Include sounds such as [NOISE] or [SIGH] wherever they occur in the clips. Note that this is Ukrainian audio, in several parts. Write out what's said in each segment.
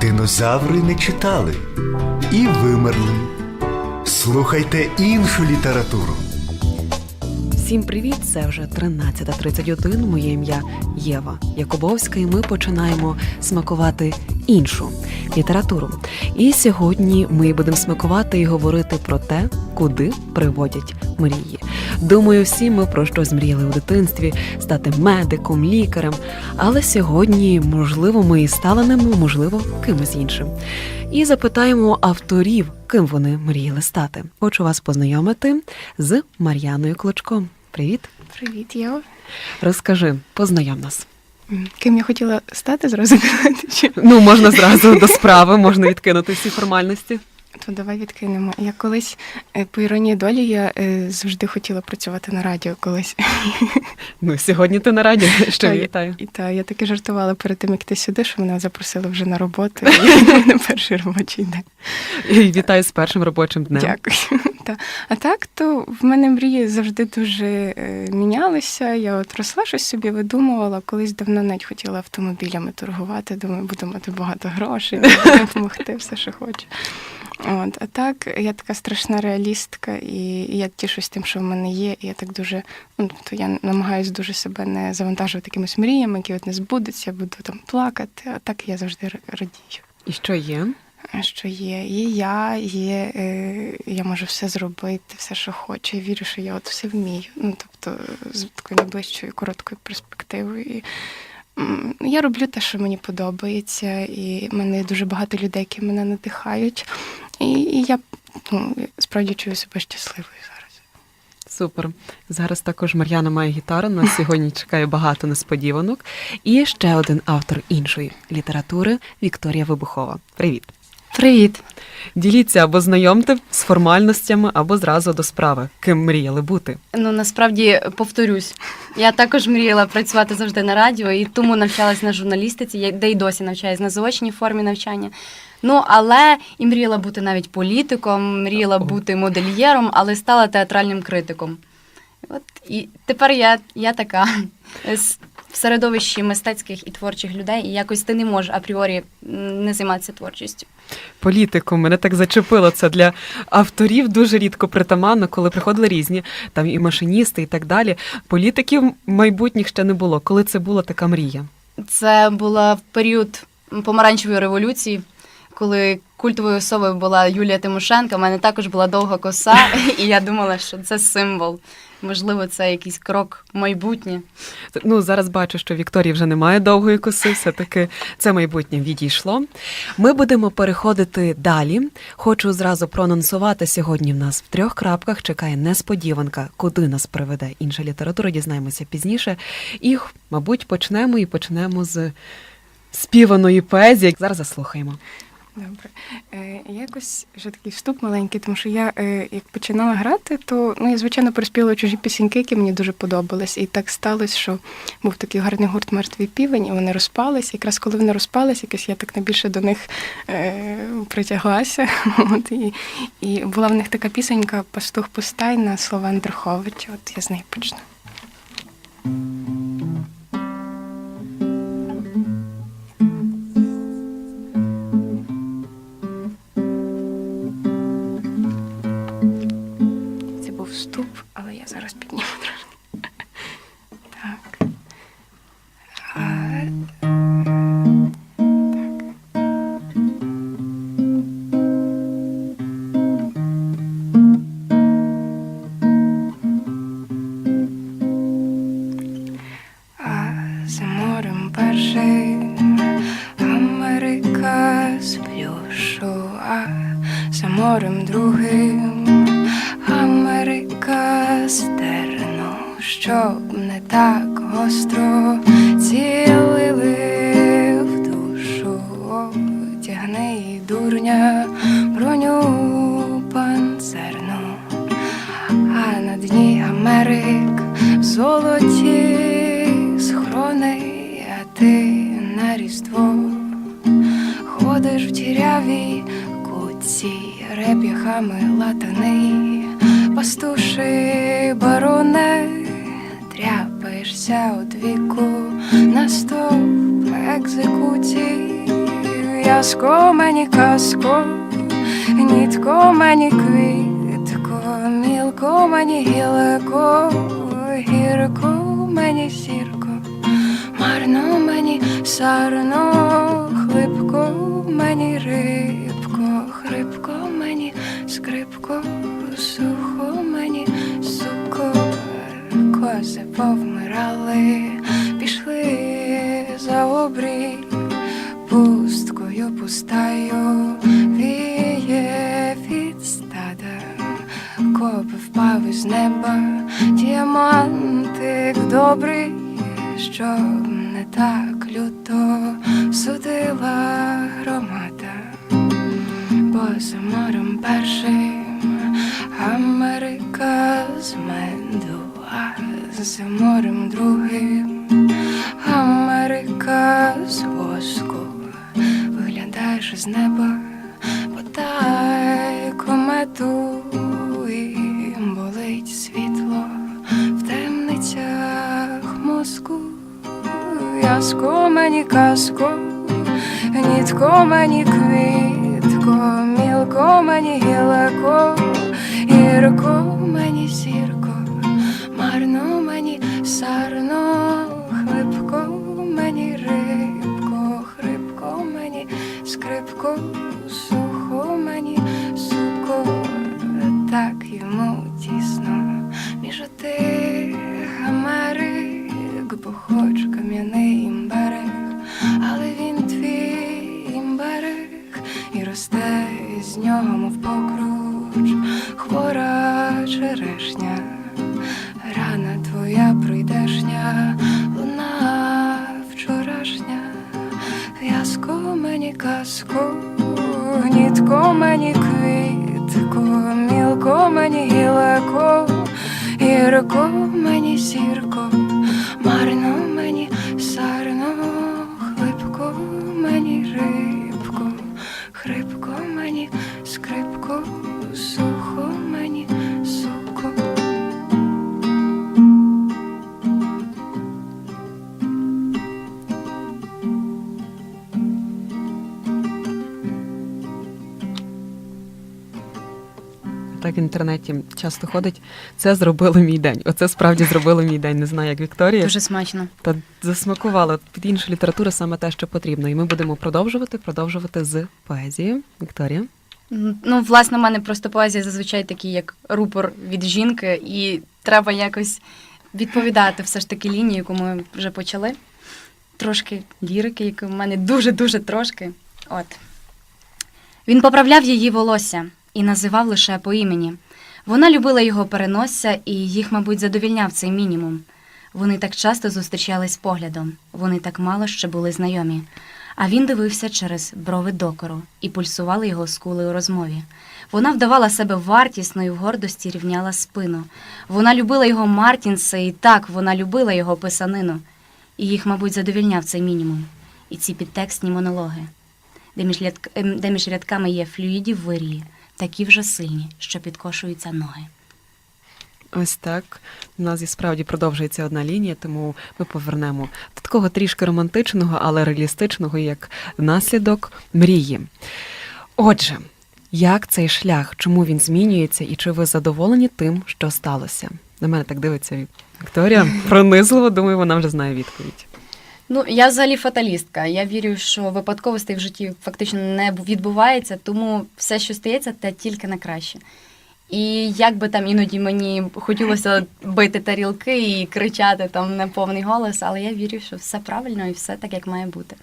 Динозаври не читали і вимерли. Слухайте іншу літературу. Всім привіт! Це вже 13.31. Моє ім'я Єва Якубовська, і ми починаємо смакувати іншу літературу. І сьогодні ми будемо смакувати і говорити про те, куди приводять мрії. Думаю, всі ми про щось мріяли у дитинстві стати медиком, лікарем. Але сьогодні, можливо, ми і стали ним, можливо, кимось іншим. І запитаємо авторів, ким вони мріяли стати. Хочу вас познайомити з Мар'яною Клочко. Привіт, Привіт, Єва. розкажи, познайом нас. Ким я хотіла стати зразу Ну, можна зразу до справи, можна відкинути всі формальності. То давай відкинемо. Я колись е, по іронії долі я е, завжди хотіла працювати на радіо колись. Ну, сьогодні ти на раді. [LAUGHS] Ще Та, вітаю. І та я таки жартувала перед тим, як ти сюди, що мене запросили вже на роботу. І [LAUGHS] в перший робочий день. І вітаю з першим робочим днем. Дякую. [LAUGHS] Та. А так, то в мене мрії завжди дуже е, мінялися. Я от росла щось собі видумувала. Колись давно навіть хотіла автомобілями торгувати. Думаю, буду мати багато грошей, допомогти, все, що хочу. От, а так, я така страшна реалістка, і, і я тішусь тим, що в мене є. І я так дуже, ну тобто я намагаюся дуже себе не завантажувати якимись мріями, які от не збудуться, я буду там плакати. А так я завжди радію І що є? що є. Є я, є, е, я можу все зробити, все, що хочу. Я вірю, що я от все вмію. Ну, тобто, з такою найближчою короткою перспективою. І, я роблю те, що мені подобається, і в мене дуже багато людей, які мене надихають. І, і я ну, справді чую себе щасливою зараз. Супер. Зараз також Мар'яна має гітару. Нас [LAUGHS] сьогодні чекає багато несподіванок. І ще один автор іншої літератури Вікторія Вибухова. Привіт. Привіт. Діліться або знайомте з формальностями, або зразу до справи. Ким мріяли бути? Ну насправді повторюсь, я також мріяла працювати завжди на радіо, і тому навчалась на журналістиці, де й досі навчаюсь на заочній формі навчання. Ну але і мріяла бути навіть політиком, мріяла бути модельєром, але стала театральним критиком. От і тепер я, я така в середовищі мистецьких і творчих людей, і якось ти не можеш апріорі не займатися творчістю. Політику мене так зачепило. Це для авторів дуже рідко притаманно, коли приходили різні там і машиністи, і так далі. Політиків майбутніх ще не було. Коли це була така мрія? Це була в період помаранчевої революції, коли культовою особою була Юлія Тимошенко. У мене також була довга коса, [LAUGHS] і я думала, що це символ. Можливо, це якийсь крок в майбутнє. Ну зараз бачу, що Вікторії вже немає довгої коси. Все таки це майбутнє відійшло. Ми будемо переходити далі. Хочу зразу проанонсувати сьогодні. В нас в трьох крапках чекає несподіванка, куди нас приведе інша література. Дізнаємося пізніше. І, мабуть, почнемо і почнемо з співаної поезії. Зараз заслухаємо. Добре. Е, якось вже такий вступ маленький, тому що я е, як починала грати, то ну я звичайно приспівала чужі пісеньки, які мені дуже подобались. І так сталося, що був такий гарний гурт Мертвий півень, і вони розпались. Якраз коли вони розпались, якось я так найбільше до них е, притяглася. [LAUGHS] От, і, і була в них така пісенька Пастух пустай на слова Андруховича. От я з неї почну. Америка щоб не так гостро цілили в душу, тягни дурня броню панцерну, а на дні Америк золоті схорони, а ти на різдво ходиш в тірявій куці, реп'яхами латаний, пастуши бароне, тряпаєшся од віку на стовп екзекуції, в'язко мені казко, нітко мені квітко, мілко мені гілко, гірко мені сірко, марно мені сарно, хлипко мені рибко, хрипко мені скрипко, кози повмирали, пішли за обрій, пусткою пустаю, віє від стада, копи впав із неба, діамантик добрий, щоб не так люто судила громада, бо за морем першим Америка з меду, за морем другим. Америка з воску виглядаєш з неба, сухо мені суко. Так в інтернеті часто ходить. Це зробило мій день. Оце справді зробило мій день. Не знаю, як Вікторія. Дуже смачно. Та засмакувало під іншу літературу саме те, що потрібно. І ми будемо продовжувати, продовжувати з поезією. Вікторія. Ну, власне, в мене просто поезія зазвичай такий, як рупор від жінки, і треба якось відповідати все ж таки лінії, яку ми вже почали. Трошки лірики, які в мене дуже-дуже трошки. От. Він поправляв її волосся і називав лише по імені. Вона любила його переносся, і їх, мабуть, задовільняв цей мінімум. Вони так часто зустрічались поглядом, вони так мало ще були знайомі. А він дивився через брови докору і пульсували його скули у розмові. Вона вдавала себе вартісно і в гордості рівняла спину. Вона любила його Мартінса, і так вона любила його писанину. І їх, мабуть, задовільняв цей мінімум. І ці підтекстні монологи, де між, рядк... ем, де між рядками є флюїдів вирії, такі вже сильні, що підкошуються ноги. Ось так. У нас і справді продовжується одна лінія, тому ми повернемо до такого трішки романтичного, але реалістичного, як наслідок мрії. Отже, як цей шлях, чому він змінюється, і чи ви задоволені тим, що сталося? На мене так дивиться Вікторія. [LAUGHS] Пронизливо, думаю, вона вже знає відповідь. Ну, я взагалі фаталістка. Я вірю, що випадковостей в житті фактично не відбувається, тому все, що стається, те тільки на краще. І як би там іноді мені хотілося бити тарілки і кричати там на повний голос, але я вірю, що все правильно і все так, як має бути.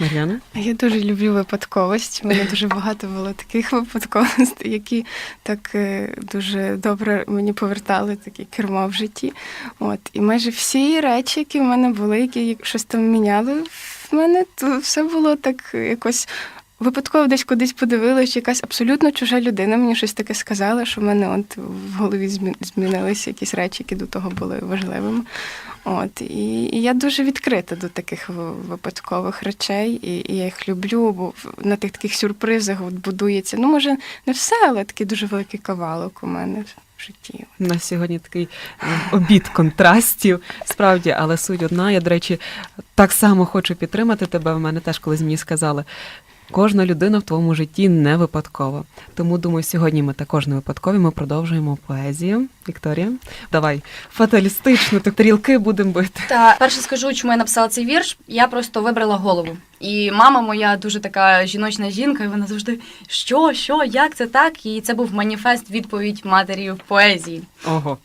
Мар'яна? Я дуже люблю випадковості. У мене дуже багато було таких випадковостей, які так е, дуже добре мені повертали таке кермо в житті. От і майже всі речі, які в мене були, які щось там міняли, в мене то все було так якось. Випадково десь кудись подивилась, якась абсолютно чужа людина мені щось таке сказала, що в мене от в голові змінилися якісь речі, які до того були важливими. От і, і я дуже відкрита до таких випадкових речей, і, і я їх люблю, бо на тих таких сюрпризах от будується. Ну, може, не все, але такий дуже великий кавалок у мене. в житті. У нас сьогодні такий е, обід контрастів, справді, але суть одна. Я, до речі, так само хочу підтримати тебе. В мене теж колись мені сказали. Кожна людина в твоєму житті не випадкова. Тому думаю, сьогодні ми також не випадкові. Ми продовжуємо поезію. Вікторія, давай фаталістично, так тарілки будемо бити. Та перше скажу, чому я написала цей вірш. Я просто вибрала голову. І мама моя дуже така жіночна жінка, і вона завжди що, що, як це так? І це був маніфест відповідь матері в поезії. Ого.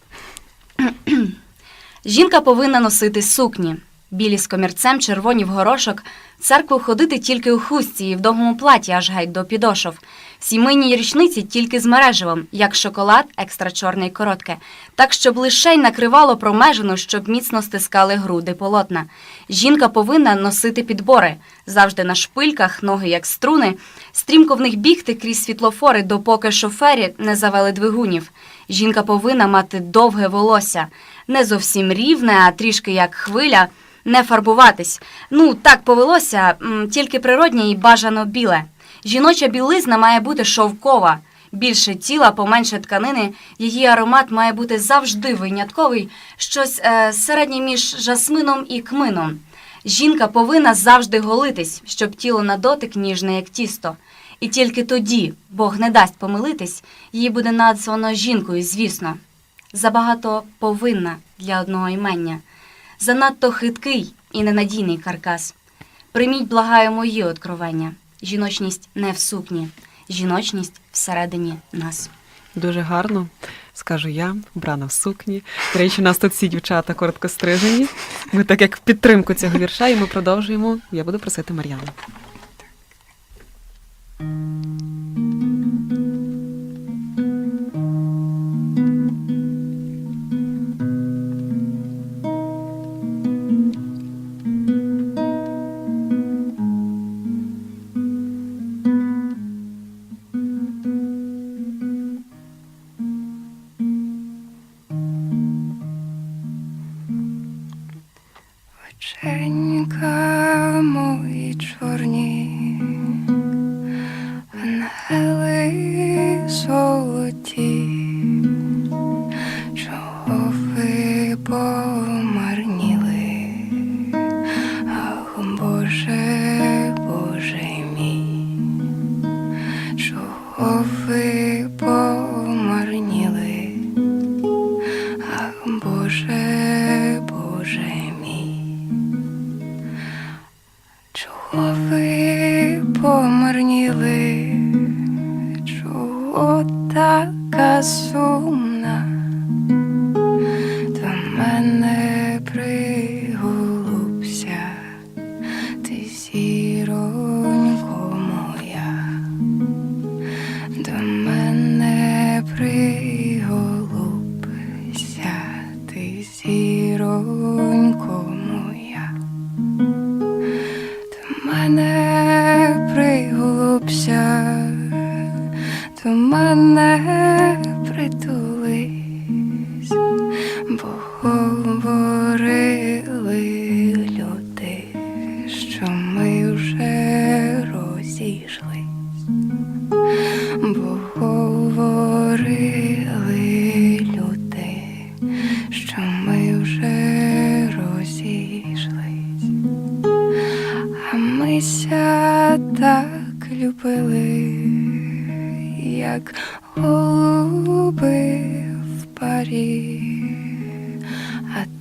[CLEARS THROAT] Жінка повинна носити сукні, білі з комірцем, червоні в горошок, церкву ходити тільки у хустці і в довгому платі, аж геть до підошов. В сімейній річниці тільки з мереживом, як шоколад, екстра чорне й коротке, так, щоб лишень накривало промежину, щоб міцно стискали груди полотна. Жінка повинна носити підбори, завжди на шпильках, ноги як струни, стрімко в них бігти крізь світлофори, допоки шофері не завели двигунів. Жінка повинна мати довге волосся, не зовсім рівне, а трішки як хвиля, не фарбуватись. Ну, так повелося, тільки природнє і бажано біле. Жіноча білизна має бути шовкова. Більше тіла, поменше тканини, її аромат має бути завжди винятковий, щось е, середнє між жасмином і кмином. Жінка повинна завжди голитись, щоб тіло на дотик ніжне, як тісто. І тільки тоді Бог не дасть помилитись, їй буде названо жінкою, звісно. Забагато повинна для одного імення. Занадто хиткий і ненадійний каркас. Прийміть, благаю, мої откровення. Жіночність не в сукні, жіночність всередині нас. Дуже гарно, скажу я, вбрана в сукні. До речі, у нас тут всі дівчата коротко стрижені. Ми так як в підтримку цього вірша, і ми продовжуємо. Я буду просити Мар'яну.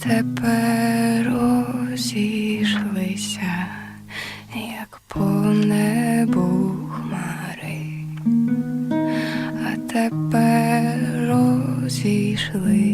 Тепер розійшлися, як по небу хмари, а тепер розійшлися,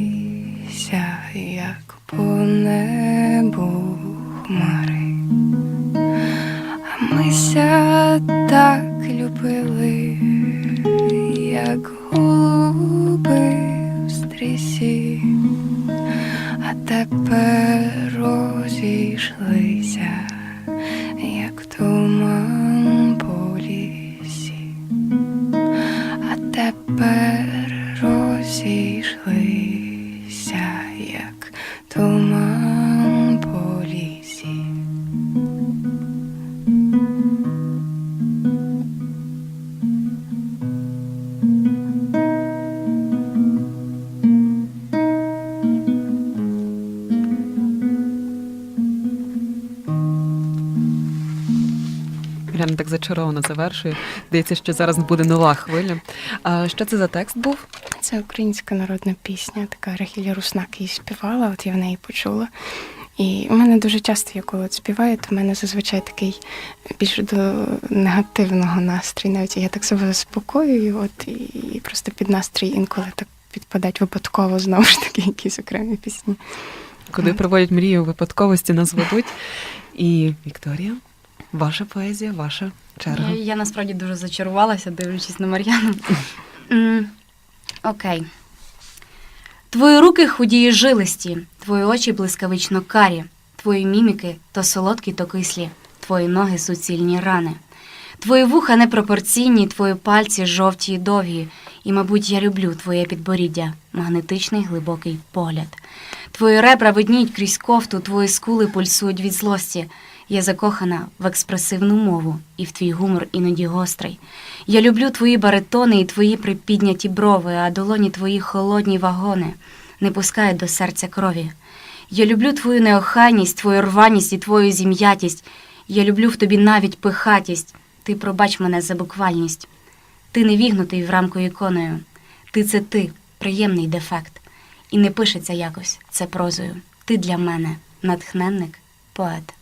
як туман по лісі. Так зачаровано завершує. Здається, що зараз буде нова хвиля. А що це за текст був? Це українська народна пісня, така Рахіля Руснак її співала, от я в неї почула. І у мене дуже часто, я коли от співаю, то в мене зазвичай такий більше до негативного настрою. Навіть я так себе заспокоюю, от і, і просто під настрій інколи так підпадать випадково знову ж таки якісь окремі пісні. Куди проводять мрію випадковості, нас ведуть. І Вікторія, ваша поезія, ваша черга. Я, я насправді дуже зачарувалася, дивлячись на Мар'яну. Окей. Твої руки худі і жилисті, твої очі блискавично карі, твої міміки то солодкі, то кислі, твої ноги суцільні рани. Твої вуха непропорційні, твої пальці жовті й довгі, і, мабуть, я люблю твоє підборіддя, магнетичний глибокий погляд. Твої ребра видніють крізь кофту, твої скули пульсують від злості. Я закохана в експресивну мову і в твій гумор іноді гострий. Я люблю твої баритони і твої припідняті брови, а долоні твої холодні вагони не пускають до серця крові. Я люблю твою неохайність, твою рваність і твою зім'ятість. Я люблю в тобі навіть пихатість. Ти пробач мене за буквальність. Ти не вігнутий в рамку іконою. Ти це ти, приємний дефект. І не пишеться якось це прозою. Ти для мене натхненник, поет.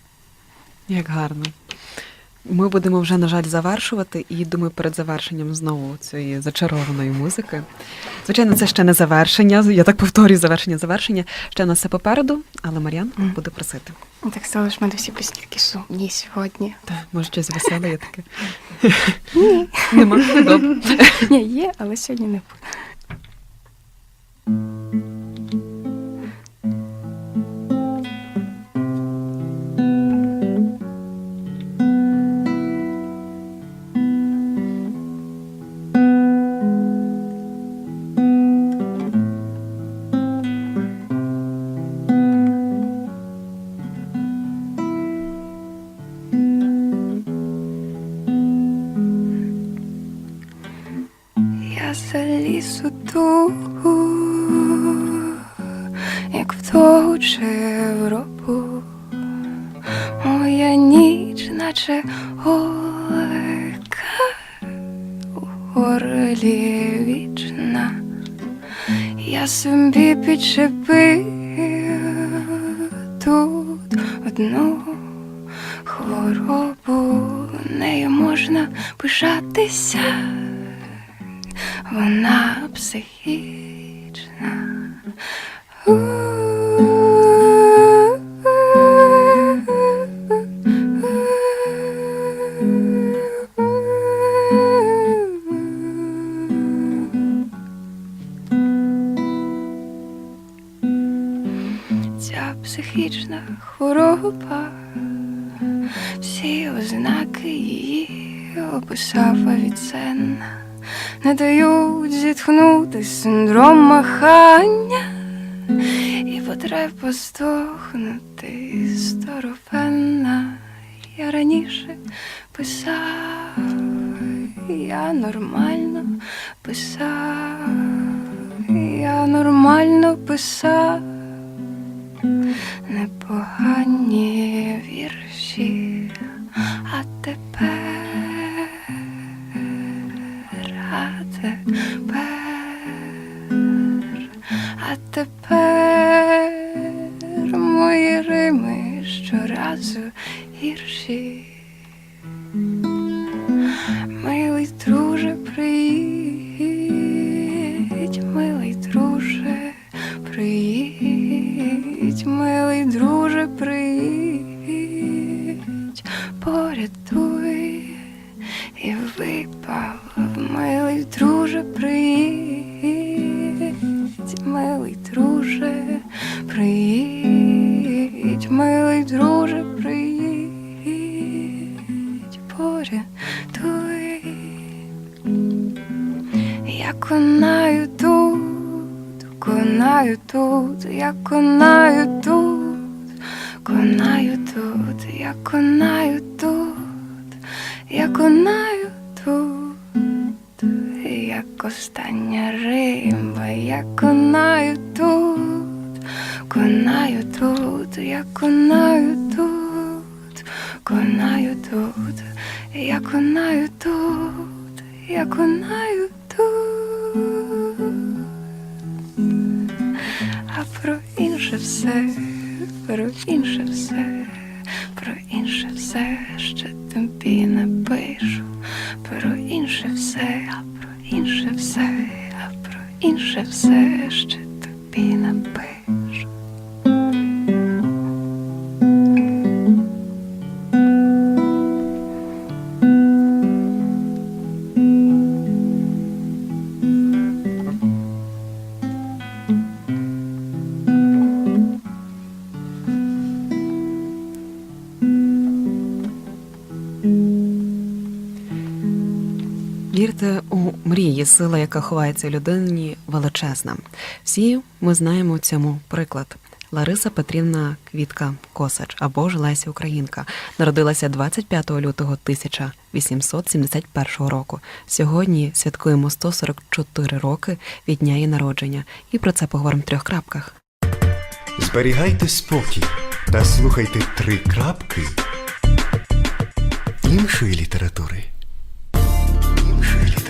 Як гарно. Ми будемо вже, на жаль, завершувати, і думаю, перед завершенням знову цієї зачарованої музики. Звичайно, це ще не завершення. Я так повторюю завершення завершення. Ще у нас все попереду, але Мар'ян Мгм. буде просити. Так стало, в мене всі пісні сумні сьогодні. Так, може, щось веселе є таке. Ні. Нема. Ні, є, але сьогодні не буде. Горлі вічна. Я собі підчепив тут одну хворобу, нею можна пишатися вона психічна. Хвороба, всі ознаки її описав Авіценна не дають зітхнути синдром махання і потреба здохнути старовенна. Я раніше писав, я нормально писав, я нормально писав, непогані вірші, а тепер а тепер, а тепер мої рими щоразу гірші. Милий друже, приїдь, остання риба, я конаю тут, конаю тут, я конаю тут, конаю тут, як лунаю тут, як лунаю тут, а про інше все, про інше все, про інше все, ще тобі напишу, про інше все, інше все, а про інше все, ще тобі напишу. Сила, яка ховається людині, величезна. Всі ми знаємо цьому приклад. Лариса Петрівна Квітка Косач або ж Леся Українка народилася 25 лютого 1871 року. Сьогодні святкуємо 144 роки від дня її народження, і про це поговоримо в трьох крапках. Зберігайте спокій та слухайте три крапки іншої літератури. Іншої літератури.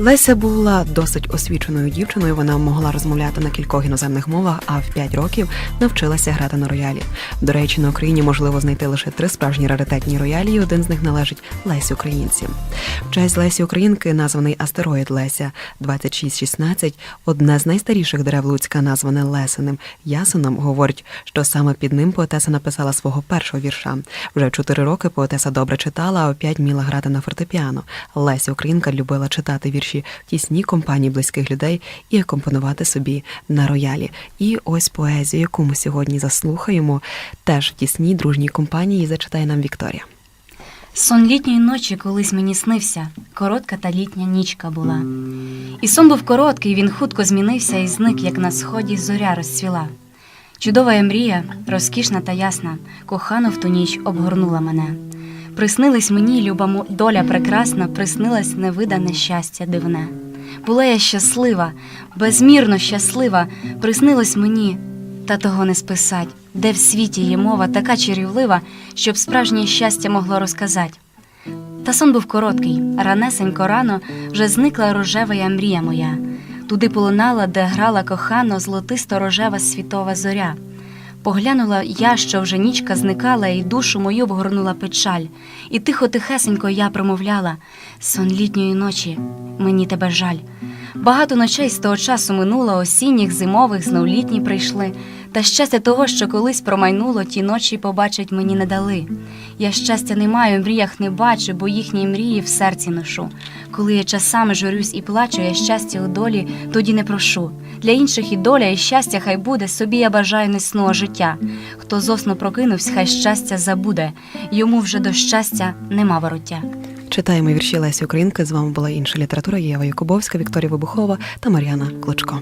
Леся була досить освіченою дівчиною. Вона могла розмовляти на кількох іноземних мовах, а в 5 років навчилася грати на роялі. До речі, на Україні можливо знайти лише три справжні раритетні роялі, і один з них належить Лесі Українці. В честь Лесі Українки названий астероїд Леся 2616, одне з найстаріших дерев Луцька, назване Лесеним Ясеном, говорить, що саме під ним поетеса написала свого першого вірша. Вже чотири роки поетеса добре читала, а в п'ять вміла грати на фортепіано. Леся Українка любила читати вірші в тісній компанії близьких людей і акомпонувати собі на роялі. І ось поезію, яку ми сьогодні заслухаємо, теж в тісній дружній компанії зачитає нам Вікторія. Сон літньої ночі колись мені снився, коротка та літня нічка була. І сон був короткий, він хутко змінився і зник, як на сході зоря розцвіла. Чудова я мрія, розкішна та ясна, кохано в ту ніч обгорнула мене. Приснились мені, люба мо- доля прекрасна, приснилось невидане щастя дивне. Була я щаслива, безмірно щаслива, приснилось мені, та того не списать, де в світі є мова така чарівлива, щоб справжнє щастя могло розказати. Та сон був короткий, ранесенько рано вже зникла рожева я мрія моя. Туди полунала, де грала кохано золотисто рожева світова зоря. Поглянула я, що вже нічка зникала, і душу мою обгорнула печаль, і тихо тихесенько я промовляла сон літньої ночі, мені тебе жаль. Багато ночей з того часу минуло, осінніх, зимових, знов літні прийшли. Та щастя того, що колись промайнуло, ті ночі побачить мені не дали. Я щастя не маю, мріях не бачу, бо їхні мрії в серці ношу. Коли я часами журюсь і плачу, я щастя у долі тоді не прошу. Для інших і доля, і щастя хай буде, собі я бажаю не сну, а життя. Хто зосно прокинувся, хай щастя забуде, йому вже до щастя нема вороття. Читаємо вірші Лесі Українки. З вами була інша література Єва Якубовська, Вікторія Вибухова та Мар'яна Клочко.